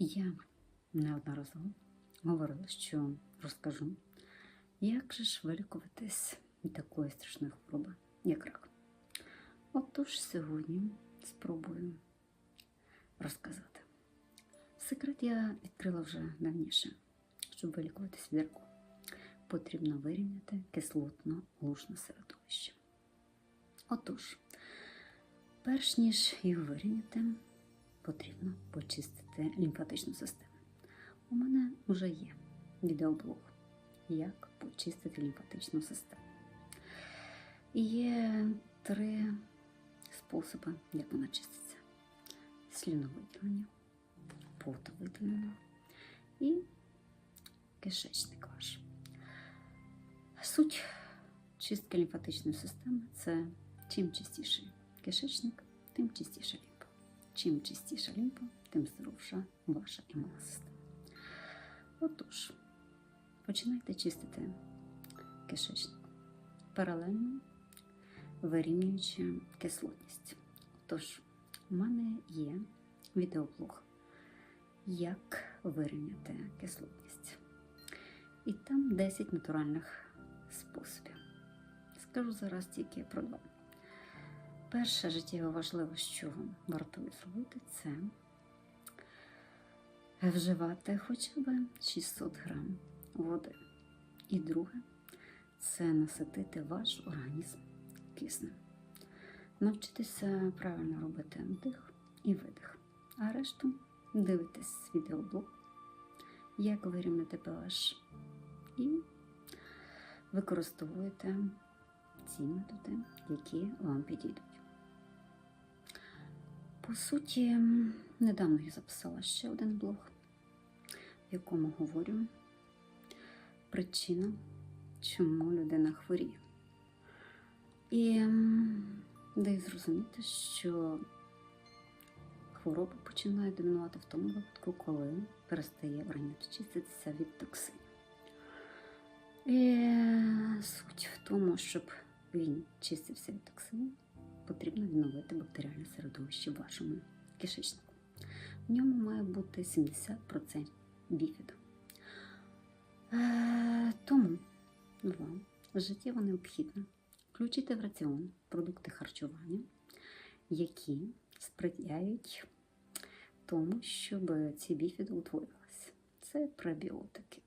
Я неодноразово говорила, що розкажу, як же ж вилікуватись від такої страшної хвороби, як рак. Отож, сьогодні спробую розказати. Секрет я відкрила вже давніше. Щоб вилікуватись від раку, потрібно вирівняти кислотно-лужне середовище. Отож, перш ніж його вирівняти, потрібно почистити лімфатичну систему. У мене вже є відеоблог, як почистити лімфатичну систему. Є три способи, як вона чиститься: сліновиділення, потовиділення і кишечник ваш. Суть чистки лімфатичної системи це чим чистіший кишечник, тим чистіша лімфа. Чим чистіша лімфа, тим здоровша ваша імунна система. Отож, починайте чистити кишечник, паралельно вирівнюючи кислотність. Тож, у мене є відеоблог, як вирівняти кислотність. І там 10 натуральних способів. Скажу зараз тільки про два. Перше життєво важливе, що варто зробити, це вживати хоча б 600 грам води. І друге це наситити ваш організм киснем. Навчитися правильно робити вдих і видих. А решту дивитесь відеоблог, як вирівняти pH і використовуєте ці методи, які вам підійдуть. По суті, недавно я записала ще один блог, в якому говорю причина, чому людина хворіє. І м, дай зрозуміти, що хвороба починає домінувати в тому випадку, коли перестає організм чиститися від токсинів. І суть в тому, щоб він чистився від токсинів, потрібно відновити бактеріальне середовище в вашому кишечнику. В ньому має бути 70% біфіду. Е, тому вам життєво необхідно включити в раціон продукти харчування, які сприяють тому, щоб ці біфіди утворювалися. Це пробіотики.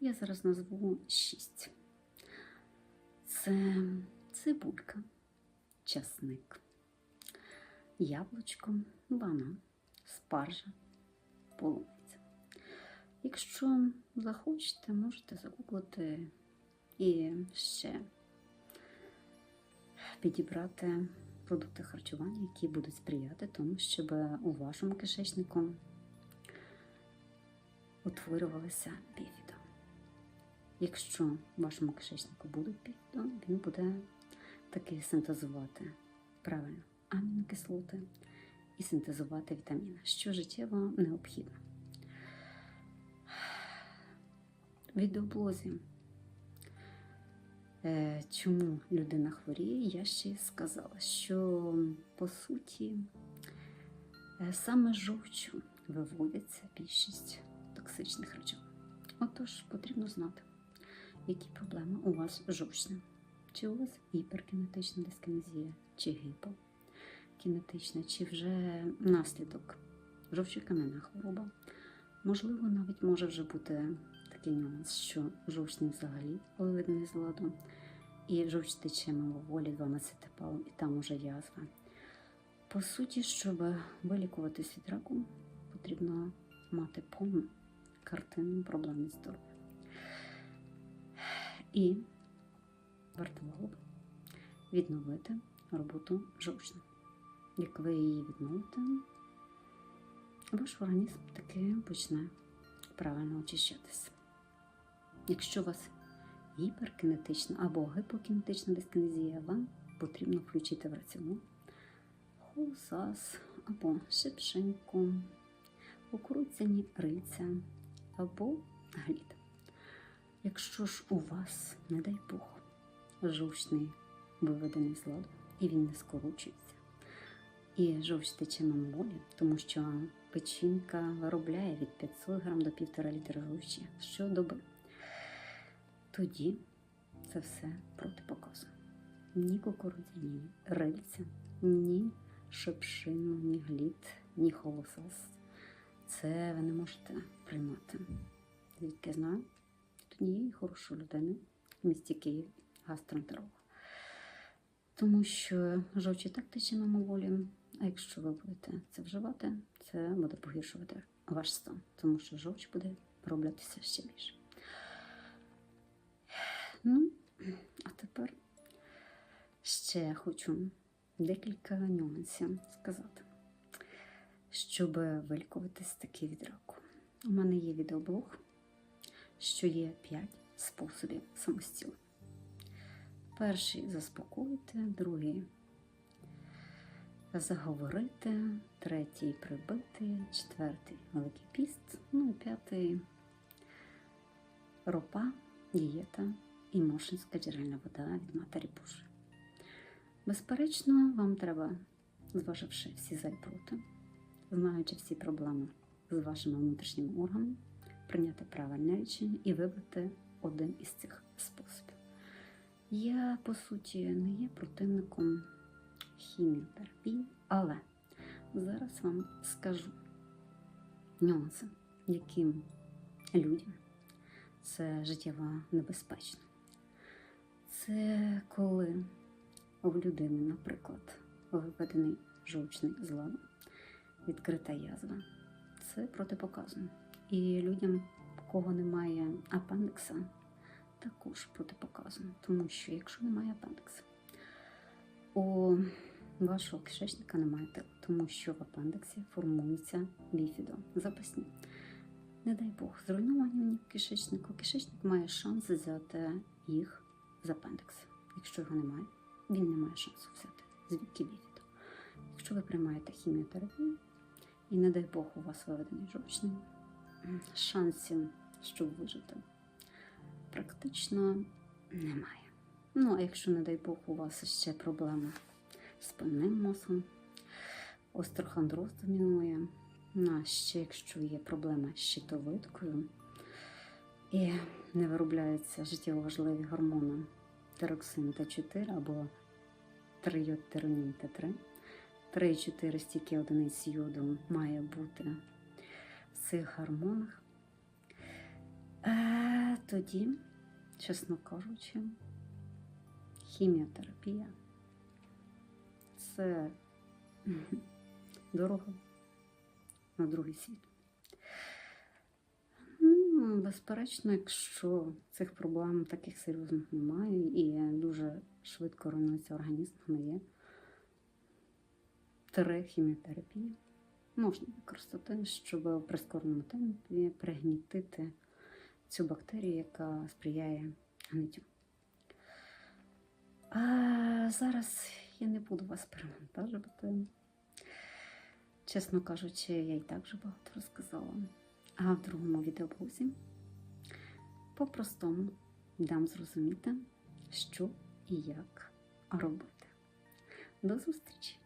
Я зараз назву 6. Це цибулька, часник, яблучко, банан, спаржа, полуниця. Якщо захочете, можете загуглити і ще підібрати продукти харчування, які будуть сприяти тому, щоб у вашому кишечнику утворювалися біфіди. Якщо в вашому кишечнику будуть біфіди, він буде таки синтезувати правильно амінокислоти і синтезувати вітаміни, що життєво необхідно. Відеоблозі Е, чому людина хворіє, я ще сказала, що по суті е, саме жовчу виводиться більшість токсичних речовин. Отож, потрібно знати, які проблеми у вас з жовчним. Чи у вас гіперкінетична дискінезія, чи гіпокінетична, чи вже наслідок жовчокам'яна хвороба. Можливо, навіть може вже бути такий нюанс, що жовчний взагалі виведений з ладу, і жовч тече мимоволі 12 палом, і там уже язва. По суті, щоб вилікуватись від раку, потрібно мати повну картину проблем здоров'я. І вартувало б відновити роботу жовчну. Як ви її відновите, ваш організм таки почне правильно очищатися. Якщо у вас гіперкінетична або гіпокінетична дискінезія, вам потрібно включити в раціон хусас або шипшинку, кукурудзяні рильця або глід. Якщо ж у вас, не дай Бог, жовчний виведений з ладу і він не скорочується, і жовч тече на молі, тому що печінка виробляє від 500 грам до 1,5 літра жовчі щодоби. Тоді це все протипоказано. Ні кукурудзяні, ні рильця, ні шипшину, ні гліт, ні холосос. Це ви не можете приймати. Звідки я знаю? Тут однієї хорошої людини в місті Київ, гастроентеролога. Тому що жовч і так тече а якщо ви будете це вживати, це буде погіршувати ваш стан, тому що жовч буде вироблятися ще більше. Ну, а тепер ще хочу декілька нюансів сказати, щоб вилікуватись таки від раку. У мене є відеоблог, що є 5 способів самостійно. Перший заспокоїти, другий заговорити, третій прибити, четвертий великий піст, ну і п'ятий ропа, дієта і мошинська джерельна вода від Матері Божої. Безперечно, вам треба, зваживши всі за і проти, знаючи всі проблеми з вашими внутрішніми органами, прийняти правильне рішення і вибрати один із цих способів. Я, по суті, не є противником хіміотерапії, але зараз вам скажу нюанси, яким людям це життєво небезпечно. Це коли у людини, наприклад, виведений жовчний злам, відкрита язва. Це протипоказано. І людям, у кого немає апендикса, також протипоказано. Тому що якщо немає апендикса, у вашого кишечника немає тила, тому що в апендиксі формується біфідо, запасні. Не дай Бог, зруйновані в кишечнику. Кишечник має шанс взяти їх з апендикса. Якщо його немає, він не має шансу взяти звідки біфідо. Якщо ви приймаєте хіміотерапію, і не дай Бог у вас виведений жовчний, шансів, щоб вижити, практично немає. Ну, а якщо, не дай Бог, у вас ще проблеми з спинним мозком, острохондроз домінує, ну, а ще якщо є проблема з щитовидкою і не виробляються життєво важливі гормони тироксин Т4 або трийодтиронін Т3, 3-4 стільки одиниць йоду має бути в цих гормонах, е, тоді, чесно кажучи, хіміотерапія це дорого на другий світ. Ну, безперечно, якщо цих проблем таких серйозних немає і дуже швидко руйнується організм, є три хіміотерапії можна використати, щоб в прискореному темпі пригнітити цю бактерію, яка сприяє гниттю. А зараз я не буду вас перевантажувати. Чесно кажучи, я і так вже багато розказала. А в другому відеоблозі по-простому дам зрозуміти, що і як робити. До зустрічі!